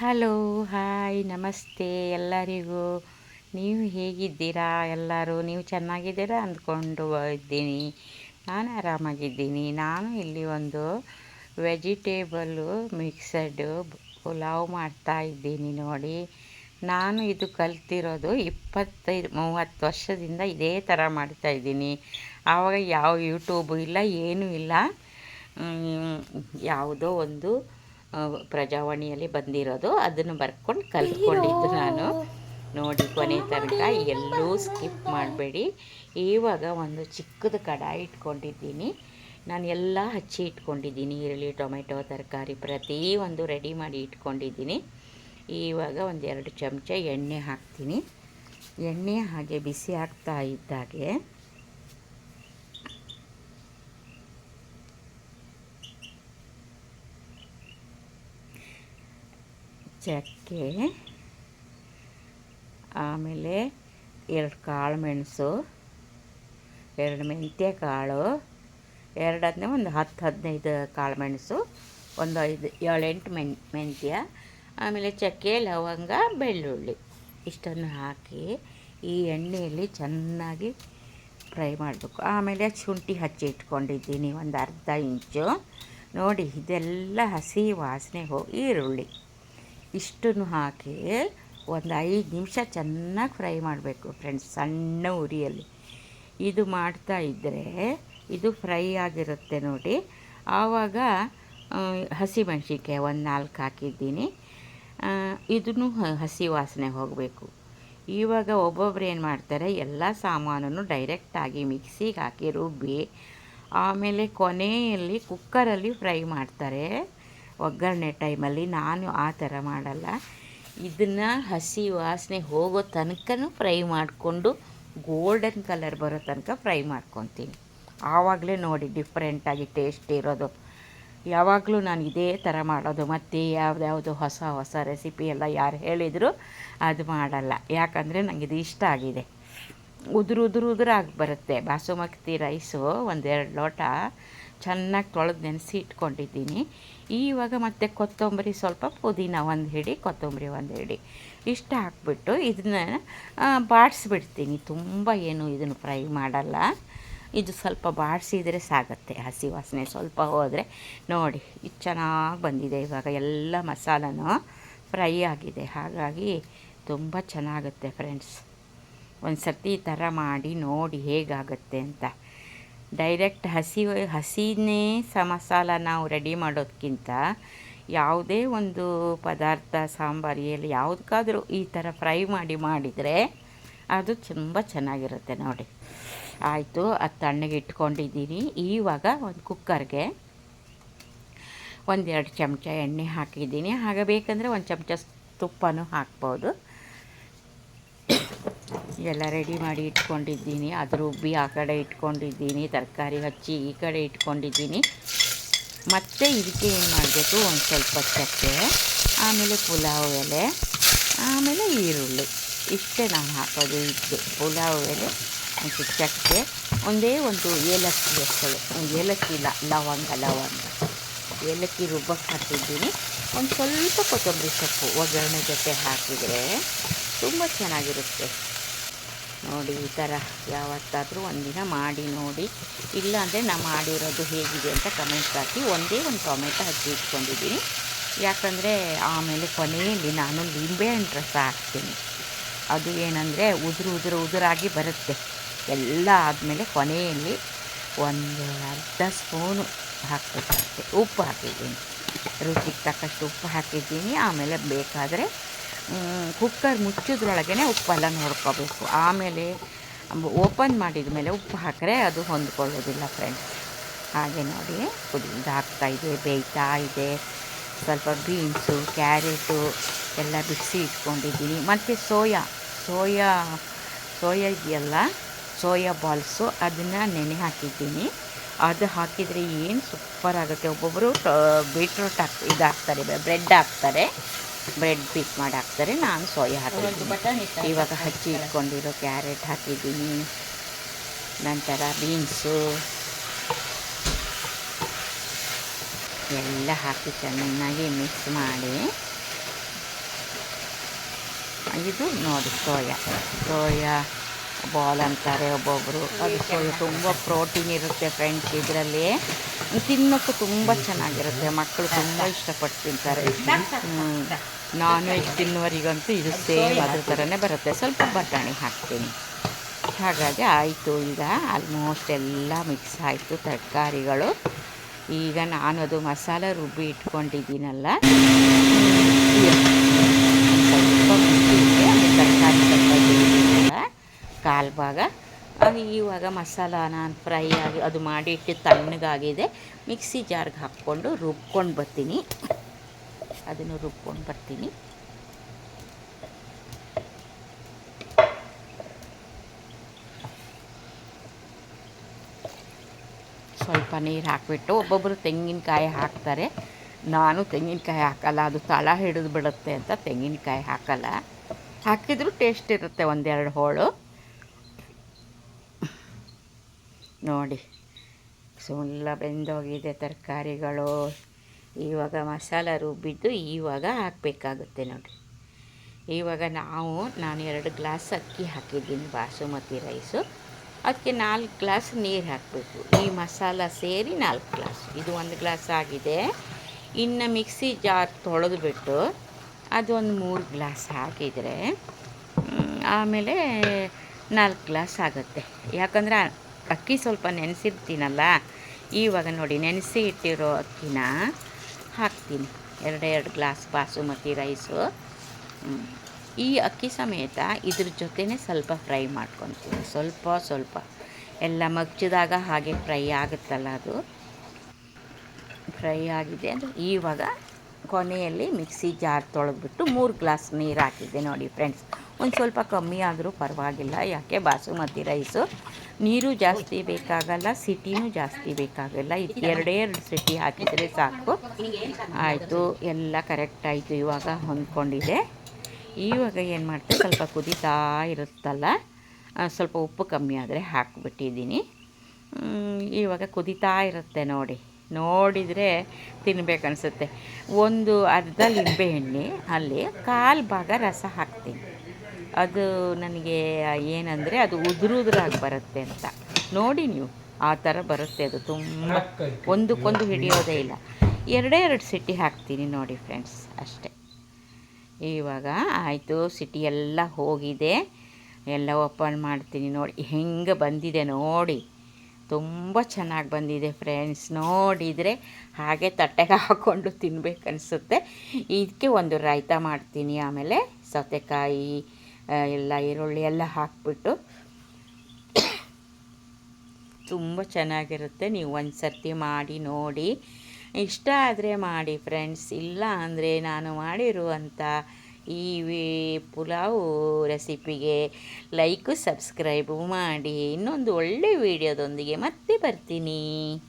Hello hi ನಮಸ್ತೆ, ಎಲ್ಲರಿಗೂ. ನೀವು ಹೇಗಿದ್ದೀರಾ? ಎಲ್ಲರೂ ನೀವು ಚೆನ್ನಾಗಿದ್ದೀರಾ ಅಂದ್ಕೊಂಡು ಇದ್ದೀನಿ ನಾನು ಆರಾಮಾಗಿದ್ದೀನಿ. ನಾನು ಇಲ್ಲಿ ಒಂದು ವೆಜಿಟೇಬಲ್ಲು ಮಿಕ್ಸಡ್ ಪುಲಾವ್ ಮಾಡ್ತಾ ಇದ್ದೀನಿ ನೋಡಿ. ನಾನು ಇದು ಕಲ್ತಿರೋದು ಇಪ್ಪತ್ತೈದು ಮೂವತ್ತು ವರ್ಷದಿಂದ ಇದೇ ಥರ ಮಾಡ್ತಾಯಿದ್ದೀನಿ ಆವಾಗ ಯಾವ ಯೂಟ್ಯೂಬು ಇಲ್ಲ, ಏನೂ ಇಲ್ಲ. ಯಾವುದೋ ಒಂದು ಪ್ರಜಾವಾಣಿಯಲ್ಲಿ ಬಂದಿರೋದು. ಅದನ್ನು ಬರ್ಕೊಂಡು ಕಲ್ತ್ಕೊಂಡಿದ್ದು ನಾನು. ನೋಡಿ ಕೊನೆ ತನಕ ಎಲ್ಲೂ ಸ್ಕಿಪ್ ಮಾಡಬೇಡಿ. ಇವಾಗ ಒಂದು ಚಿಕ್ಕದು ಕಡಾಯಿ ಇಟ್ಕೊಂಡಿದ್ದೀನಿ. ನಾನು ಎಲ್ಲ ಹಚ್ಚಿ ಇಟ್ಕೊಂಡಿದ್ದೀನಿ. ಈರುಳ್ಳಿ ಟೊಮೆಟೊ ತರಕಾರಿ ಪ್ರತಿಯೊಂದು ಒಂದು ರೆಡಿ ಮಾಡಿ ಇಟ್ಕೊಂಡಿದ್ದೀನಿ. ಇವಾಗ ಒಂದು ಎರಡು ಚಮಚ ಎಣ್ಣೆ ಹಾಕ್ತೀನಿ. ಎಣ್ಣೆ ಹಾಗೆ ಬಿಸಿ ಆಗ್ತಾ ಇದ್ದಾಗೆ ಚಕ್ಕೆ, ಆಮೇಲೆ ಎರಡು ಕಾಳು ಮೆಣಸು, ಎರಡು ಮೆಂತ್ಯ ಕಾಳು ಎರಡು ಎರಡನೇ ಒಂದು ಹತ್ತು ಹದಿನೈದು ಕಾಳು ಮೆಣಸು, ಒಂದು ಐದು, ಏಳೆಂಟು ಮೆನ್, ಮೆಂತ್ಯ, ಆಮೇಲೆ ಚಕ್ಕೆ, ಲವಂಗ, ಬೆಳ್ಳುಳ್ಳಿ. ಇಷ್ಟನ್ನು ಹಾಕಿ ಈ ಎಣ್ಣೆಯಲ್ಲಿ ಚೆನ್ನಾಗಿ ಫ್ರೈ ಮಾಡಬೇಕು. ಆಮೇಲೆ ಶುಂಠಿ ಹಚ್ಚಿ ಇಟ್ಕೊಂಡಿದ್ದೀನಿ, ಒಂದು ಅರ್ಧ ಇಂಚು. ನೋಡಿ, ಇದೆಲ್ಲ ಹಸಿ ವಾಸನೆ ಹೋಗಿ ಈರುಳ್ಳಿ. ಇಷ್ಟನ್ನು ಹಾಕಿ ಒಂದು ಐದು ನಿಮಿಷ ಚೆನ್ನಾಗಿ ಫ್ರೈ ಮಾಡಬೇಕು ಫ್ರೆಂಡ್ಸ್ ಸಣ್ಣ ಉರಿಯಲ್ಲಿ. ಇದು ಮಾಡ್ತಾ ಇದ್ದರೆ ಇದು ಫ್ರೈ ಆಗಿರುತ್ತೆ ನೋಡಿ. ಆವಾಗ ಹಸಿಮೆಣ್ಸಿನ್ಕಾಯಿ ಒಂದು ನಾಲ್ಕು ಹಾಕಿದ್ದೀನಿ. ಇದನ್ನು ಹಸಿ ವಾಸನೆ ಹೋಗಬೇಕು. ಇವಾಗ ಒಬ್ಬೊಬ್ರು ಏನು ಮಾಡ್ತಾರೆ, ಎಲ್ಲ ಸಾಮಾನನ್ನು ಡೈರೆಕ್ಟಾಗಿ ಮಿಕ್ಸಿಗೆ ಹಾಕಿ ರುಬ್ಬಿ, ಆಮೇಲೆ ಕೊನೆಯಲ್ಲಿ ಕುಕ್ಕರಲ್ಲಿ ಫ್ರೈ ಮಾಡ್ತಾರೆ. ಒಗ್ಗರಣೆ ಟೈಮಲ್ಲಿ ನಾನು ಆ ಥರ ಮಾಡಲ್ಲ. ಇದನ್ನು ಹಸಿ ವಾಸನೆ ಹೋಗೋ ತನಕನೂ ಫ್ರೈ ಮಾಡಿಕೊಂಡು ಗೋಲ್ಡನ್ ಕಲರ್ ಬರೋ ತನಕ ಫ್ರೈ ಮಾಡ್ಕೊತೀನಿ. ಆವಾಗಲೇ ನೋಡಿ ಡಿಫ್ರೆಂಟಾಗಿ ಟೇಸ್ಟ್ ಇರೋದು. ಯಾವಾಗಲೂ ನಾನು ಇದೇ ಥರ ಮಾಡೋದು. ಮತ್ತು ಯಾವುದ್ಯಾವುದು ಹೊಸ ಹೊಸ ರೆಸಿಪಿ ಎಲ್ಲ ಯಾರು ಹೇಳಿದರು ಅದು ಮಾಡಲ್ಲ. ಯಾಕಂದರೆ ನನಗೆ ಇದು ಇಷ್ಟ ಆಗಿದೆ. ಉದುರು ಉದುರು ಉದುರಾಗಿ ಬರುತ್ತೆ. ಬಾಸುಮತಿ ರೈಸು ಒಂದೆರಡು ಲೋಟ ಚೆನ್ನಾಗಿ ತೊಳೆದು ನೆನೆಸಿ ಇಟ್ಕೊಂಡಿದ್ದೀನಿ ಇವಾಗ ಮತ್ತೆ ಕೊತ್ತಂಬರಿ ಸ್ವಲ್ಪ ಪುದೀನ ಒಂದು ಹಿಡಿ, ಕೊತ್ತಂಬರಿ ಒಂದು ಹಿಡಿ. ಇಷ್ಟು ಹಾಕ್ಬಿಟ್ಟು ಇದನ್ನ ಬಾಡಿಸ್ಬಿಡ್ತೀನಿ. ತುಂಬ ಏನು ಇದನ್ನು ಫ್ರೈ ಮಾಡಲ್ಲ. ಇದು ಸ್ವಲ್ಪ ಬಾಡಿಸಿದರೆ ಸಾಗುತ್ತೆ. ಹಸಿ ವಾಸನೆ ಸ್ವಲ್ಪ ಹೋದರೆ. ನೋಡಿ, ಇದು ಚೆನ್ನಾಗಿ ಬಂದಿದೆ ಇವಾಗ. ಎಲ್ಲ ಮಸಾಲನೂ ಫ್ರೈ ಆಗಿದೆ. ಹಾಗಾಗಿ ತುಂಬ ಚೆನ್ನಾಗುತ್ತೆ ಫ್ರೆಂಡ್ಸ್. ಒಂದು ಸರ್ತಿ ಈ ಥರ ಮಾಡಿ ನೋಡಿ ಹೇಗಾಗುತ್ತೆ ಅಂತ. ಡೈರೆಕ್ಟ್ ಹಸಿ ಹಸಿನೇ ಮಸಾಲ ನಾವು ರೆಡಿ ಮಾಡೋದಕ್ಕಿಂತ ಯಾವುದೇ ಒಂದು ಪದಾರ್ಥ, ಸಾಂಬಾರು ಎಲ್ಲಿ ಯಾವುದಕ್ಕಾದರೂ ಈ ಥರ ಫ್ರೈ ಮಾಡಿ ಮಾಡಿದರೆ ಅದು ತುಂಬ ಚೆನ್ನಾಗಿರುತ್ತೆ ನೋಡಿ. ಆಯಿತು ಅದು ತಣ್ಣಗೆ ಇಟ್ಕೊಂಡಿದ್ದೀನಿ. ಈವಾಗ ಒಂದು ಕುಕ್ಕರ್ಗೆ ಒಂದೆರಡು ಚಮಚ ಎಣ್ಣೆ ಹಾಕಿದ್ದೀನಿ. ಹಾಗೆ ಬೇಕಂದರೆ ಒಂದು ಚಮಚ ತುಪ್ಪನೂ ಹಾಕ್ಬೋದು. ಎಲ್ಲ ರೆಡಿ ಮಾಡಿ ಇಟ್ಕೊಂಡಿದ್ದೀನಿ. ಅದು ರುಬ್ಬಿ ಆ ಕಡೆ ಇಟ್ಕೊಂಡಿದ್ದೀನಿ. ತರಕಾರಿ ಹಚ್ಚಿ ಈ ಕಡೆ ಇಟ್ಕೊಂಡಿದ್ದೀನಿ. ಮತ್ತು ಇದಕ್ಕೆ ಏನು ಮಾಡಬೇಕು? ಒಂದು ಸ್ವಲ್ಪ ಚಕ್ಕೆ, ಆಮೇಲೆ ಪುಲಾವ್ ಎಲೆ, ಆಮೇಲೆ ಈರುಳ್ಳಿ. ಇಷ್ಟೇ ನಾನು ಹಾಕೋದು ಇದ್ದು. ಪುಲಾವ್ ಎಲೆ, ಮತ್ತು ಚಕ್ಕೆ, ಒಂದೇ ಒಂದು ಏಲಕ್ಕಿ ಹೆಸರು ಏಲಕ್ಕಿ ಇಲ್ಲ ಲವಂಗ ಲವಂಗ. ಏಲಕ್ಕಿ ರುಬ್ಬಕ್ಕೆ ಹಾಕಿದ್ದೀನಿ. ಒಂದು ಸ್ವಲ್ಪ ಕೊತ್ತಂಬರಿ ಸೊಪ್ಪು ಒಗ್ಗರಣೆ ಜೊತೆ ಹಾಕಿದರೆ ತುಂಬ ಚೆನ್ನಾಗಿರುತ್ತೆ. ನೋಡಿ ಈ ಥರ ಯಾವತ್ತಾದರೂ ಒಂದಿನ ಮಾಡಿ ನೋಡಿ. ಇಲ್ಲ ಅಂದರೆ ನಾ ಮಾಡಿರೋದು ಹೇಗಿದೆ ಅಂತ ಕಮೆಂಟ್ಸ್ ಹಾಕಿ ಒಂದೇ ಒಂದು ಟೊಮೆಟೊ ಹಚ್ಚಿ ಇಟ್ಕೊಂಡಿದ್ದೀನಿ. ಯಾಕಂದರೆ ಆಮೇಲೆ ಕೊನೆಯಲ್ಲಿ ನಾನು ಲಿಂಬೆಹಣ್ಣು ರಸ ಹಾಕ್ತೀನಿ. ಅದು ಏನಂದರೆ ಉದುರು ಉದುರು ಉದುರಾಗಿ ಬರುತ್ತೆ. ಎಲ್ಲ ಆದಮೇಲೆ ಕೊನೆಯಲ್ಲಿ ಒಂದು ಅರ್ಧ ಸ್ಪೂನು ಹಾಕಬೇಕಾಗುತ್ತೆ. ಉಪ್ಪು ಹಾಕಿದ್ದೀನಿ. ರುಚಿಗೆ ತಕ್ಕಷ್ಟು ಉಪ್ಪು ಹಾಕಿದ್ದೀನಿ. ಆಮೇಲೆ ಬೇಕಾದರೆ ಕುಕ್ಕರ್ ಮುಚ್ಚಿದ್ರೊಳಗೆ ಉಪ್ಪೆಲ್ಲ ನೋಡ್ಕೋಬೇಕು. ಆಮೇಲೆ ಓಪನ್ ಮಾಡಿದ ಮೇಲೆ ಉಪ್ಪು ಹಾಕಿದ್ರೆ ಅದು ಹೊಂದ್ಕೊಳ್ಳೋದಿಲ್ಲ ಫ್ರೆಂಡ್ಸ್ ಹಾಗೆ ನೋಡಿ ಕುದಿ ಹಾಕ್ತಾ ಇದೆ, ಬೇಯ್ತಾ ಇದೆ. ಸ್ವಲ್ಪ ಬೀನ್ಸು ಕ್ಯಾರೆಟು ಎಲ್ಲ ಬಿಡಿಸಿ ಇಟ್ಕೊಂಡಿದ್ದೀನಿ. ಮತ್ತು ಸೋಯಾ ಸೋಯಾ ಸೋಯಾ ಇದೆಯಲ್ಲ, ಸೋಯಾ ಬಾಲ್ಸು ಅದನ್ನು ನೆನೆ ಹಾಕಿದ್ದೀನಿ. ಅದು ಹಾಕಿದರೆ ಏನು ಸೂಪರ್ ಆಗುತ್ತೆ. ಒಬ್ಬೊಬ್ಬರು ಬೀಟ್ರೂಟ್ ಹಾಕಿ ಇದು ಹಾಕ್ತಾರೆ ಬ್ರೆಡ್ ಹಾಕ್ತಾರೆ. ಬ್ರೆಡ್ ಪೀಸ್ ಮಾಡಿ ಹಾಕ್ತಾರೆ. ನಾನು ಸೋಯಾ ಹಾಕಿದ್ದೀನಿ. ಇವಾಗ ಹಚ್ಚಿ ಇಟ್ಕೊಂಡಿರೋ ಕ್ಯಾರೆಟ್ ಹಾಕಿದ್ದೀನಿ. ನಂತರ ಬೀನ್ಸು. ಎಲ್ಲ ಹಾಕಿ ಚೆನ್ನಾಗಿ ಮಿಕ್ಸ್ ಮಾಡಿ. ಇದು ನೋಡಿ ಸೋಯಾ ಸೋಯಾ ಬಾಲ್ ಅಂತಾರೆ ಒಬ್ಬೊಬ್ಬರು ಅದು ಸೋಯಾ ತುಂಬ ಪ್ರೋಟೀನ್ ಇರುತ್ತೆ ಫ್ರೆಂಡ್ಸ್ ಇದರಲ್ಲಿ. ತಿನ್ನೋಕ್ಕೂ ತುಂಬ ಚೆನ್ನಾಗಿರುತ್ತೆ. ಮಕ್ಕಳು ತುಂಬ ಇಷ್ಟಪಟ್ಟು ತಿಂತಾರೆ. ನಾನ್ ವೆಜ್ ತಿನ್ನುವರಿಗಂತೂ ಇದು ಸೇಮ್ ಅದ್ರ ಥರನೇ ಬರುತ್ತೆ. ಸ್ವಲ್ಪ ಬಟಾಣಿ ಹಾಕ್ತೀನಿ. ಹಾಗಾಗಿ ಆಯಿತು. ಈಗ ಆಲ್ಮೋಸ್ಟ್ ಎಲ್ಲ ಮಿಕ್ಸ್ ಆಯಿತು ತರಕಾರಿಗಳು. ಈಗ ನಾನು ಅದು ಮಸಾಲ ರುಬ್ಬಿ ಇಟ್ಕೊಂಡಿದ್ದೀನಲ್ಲ. ಸ್ವಲ್ಪ ತರಕಾರಿ ಸ್ವಲ್ಪ ಕಾಲು ಭಾಗ. ಅದು ಇವಾಗ ಮಸಾಲ ನಾನು ಫ್ರೈ ಆಗಿ ಅದು ಮಾಡಿಟ್ಟು ತಣ್ಣಗಾಗಿದೆ. ಮಿಕ್ಸಿ ಜಾರ್ಗೆ ಹಾಕ್ಕೊಂಡು ರುಬ್ಕೊಂಡು ಬರ್ತೀನಿ. ಅದನ್ನು ರುಬ್ಕೊಂಡು ಬರ್ತೀನಿ. ಸ್ವಲ್ಪ ನೀರು ಹಾಕಿಬಿಟ್ಟು ಒಬ್ಬೊಬ್ಬರು ತೆಂಗಿನಕಾಯಿ ಹಾಕ್ತಾರೆ. ನಾನು ತೆಂಗಿನಕಾಯಿ ಹಾಕಲ್ಲ, ಅದು ತಳ ಹಿಡಿದು ಬಿಡುತ್ತೆ ಅಂತ ತೆಂಗಿನಕಾಯಿ ಹಾಕಲ್ಲ. ಹಾಕಿದರೂ ಟೇಸ್ಟ್ ಇರುತ್ತೆ ಒಂದೆರಡು ಹೋಳು. ನೋಡಿ ಸುಮ್ಮ ಬೆಂದೋಗಿದೆ ತರಕಾರಿಗಳು. ಇವಾಗ ಮಸಾಲ ರುಬ್ಬಿದ್ದು ಇವಾಗ ಹಾಕಬೇಕಾಗುತ್ತೆ ನೋಡಿ ಇವಾಗ ನಾವು, ನಾನು ಎರಡು ಗ್ಲಾಸ್ ಅಕ್ಕಿ ಹಾಕಿದ್ದೀನಿ ಬಾಸುಮತಿ ರೈಸು. ಅದಕ್ಕೆ ನಾಲ್ಕು ಗ್ಲಾಸ್ ನೀರು ಹಾಕಬೇಕು. ಈ ಮಸಾಲ ಸೇರಿ ನಾಲ್ಕು ಗ್ಲಾಸ್. ಇದು ಒಂದು ಗ್ಲಾಸ್ ಆಗಿದೆ. ಇನ್ನು ಮಿಕ್ಸಿ ಜಾರ್ ತೊಳೆದ್ಬಿಟ್ಟು ಅದೊಂದು ಮೂರು ಗ್ಲಾಸ್ ಹಾಕಿದರೆ ಆಮೇಲೆ ನಾಲ್ಕು ಗ್ಲಾಸ್ ಆಗುತ್ತೆ. ಯಾಕಂದರೆ ಅಕ್ಕಿ ಸ್ವಲ್ಪ ನೆನೆಸಿರ್ತೀನಲ್ಲ, ಇವಾಗ ನೋಡಿ ನೆನೆಸಿ ಇಟ್ಟಿರೋ ಅಕ್ಕಿನ ಹಾಕ್ತೀನಿ. ಎರಡೆರಡು ಗ್ಲಾಸ್ ಬಾಸುಮತಿ ರೈಸು. ಈ ಅಕ್ಕಿ ಸಮೇತ ಇದ್ರ ಜೊತೆನೇ ಸ್ವಲ್ಪ ಫ್ರೈ ಮಾಡ್ಕೊತೀನಿ. ಸ್ವಲ್ಪ ಸ್ವಲ್ಪ. ಎಲ್ಲ ಮಗ್ಚಿದಾಗ ಹಾಗೆ ಫ್ರೈ ಆಗುತ್ತಲ್ಲ ಅದು. ಫ್ರೈ ಆಗಿದೆ ಅದು ಇವಾಗ ಕೊನೆಯಲ್ಲಿ ಮಿಕ್ಸಿ ಜಾರ್ ತೊಳೆದ್ಬಿಟ್ಟು ಮೂರು ಗ್ಲಾಸ್ ನೀರು ಹಾಕಿದ್ದೆ ನೋಡಿ ಫ್ರೆಂಡ್ಸ್ ಒಂದು ಸ್ವಲ್ಪ ಕಮ್ಮಿ ಆದರೂ ಪರವಾಗಿಲ್ಲ, ಯಾಕೆ ಬಾಸುಮತಿ ರೈಸು ನೀರು ಜಾಸ್ತಿ ಬೇಕಾಗಲ್ಲ, ಸಿಟಿನೂ ಜಾಸ್ತಿ ಬೇಕಾಗಲ್ಲ, ಇದು ಎರಡೇ ಎರಡು ಸಿಟಿ ಹಾಕಿದರೆ ಸಾಕು. ಆಯಿತು, ಎಲ್ಲ ಕರೆಕ್ಟ್ ಆಯಿತು ಇವಾಗ ಹೊಂದ್ಕೊಂಡಿದೆ. ಇವಾಗ ಏನು ಮಾಡ್ತೀವಿ ಸ್ವಲ್ಪ ಕುದೀತಾ ಇರುತ್ತಲ್ಲ ಸ್ವಲ್ಪ ಉಪ್ಪು ಕಮ್ಮಿ ಆದರೆ ಹಾಕ್ಬಿಟ್ಟಿದ್ದೀನಿ. ಇವಾಗ ಕುದೀತಾ ಇರುತ್ತೆ ನೋಡಿ. ನೋಡಿದರೆ ತಿನ್ಬೇಕನ್ಸುತ್ತೆ. ಒಂದು ಅರ್ಧ ಲಿಂಬೆಹಣ್ಣೆ ಅಲ್ಲಿ ಕಾಲು ಭಾಗ ರಸ ಹಾಕ್ತೀನಿ. ಅದು ನನಗೆ ಏನಂದರೆ ಅದು ಉದುರುದ್ರಾಗಿ ಬರುತ್ತೆ ಅಂತ. ನೋಡಿ ನೀವು, ಆ ಥರ ಬರುತ್ತೆ ಅದು ತುಂಬ. ಒಂದಕ್ಕೊಂದು ಹಿಡಿಯೋದೇ ಇಲ್ಲ. ಎರಡೇ ಎರಡು ಸಿಟಿ ಹಾಕ್ತೀನಿ ನೋಡಿ ಫ್ರೆಂಡ್ಸ್, ಅಷ್ಟೇ. ಇವಾಗ ಆಯಿತು ಸಿಟಿ ಎಲ್ಲ ಹೋಗಿದೆ. ಎಲ್ಲ ಓಪನ್ ಮಾಡ್ತೀನಿ ನೋಡಿ, ಹೆಂಗೆ ಬಂದಿದೆ ನೋಡಿ. ತುಂಬ ಚೆನ್ನಾಗಿ ಬಂದಿದೆ ಫ್ರೆಂಡ್ಸ್ ನೋಡಿದರೆ ಹಾಗೆ ತಟ್ಟೆಗೆ ಹಾಕ್ಕೊಂಡು ತಿನ್ಬೇಕನ್ಸುತ್ತೆ ಇದಕ್ಕೆ ಒಂದು ರಾಯ್ತ ಮಾಡ್ತೀನಿ. ಆಮೇಲೆ ಸೌತೆಕಾಯಿ ಎಲ್ಲ ಈರುಳ್ಳಿ ಎಲ್ಲ ಹಾಕ್ಬಿಟ್ಟು ತುಂಬ ಚೆನ್ನಾಗಿರುತ್ತೆ. ನೀವು ಒಂದು ಸರ್ತಿ ಮಾಡಿ, ನೋಡಿ. ಇಷ್ಟ ಆದರೆ ಮಾಡಿ ಫ್ರೆಂಡ್ಸ್ ಇಲ್ಲ ಅಂದರೆ ನಾನು ಮಾಡಿರುವಂಥ ಈ ಪುಲಾವು ರೆಸಿಪಿಗೆ ಲೈಕು ಸಬ್ಸ್ಕ್ರೈಬು ಮಾಡಿ. ಇನ್ನೊಂದು ಒಳ್ಳೆ ವಿಡಿಯೋದೊಂದಿಗೆ ಮತ್ತೆ ಬರ್ತೀನಿ.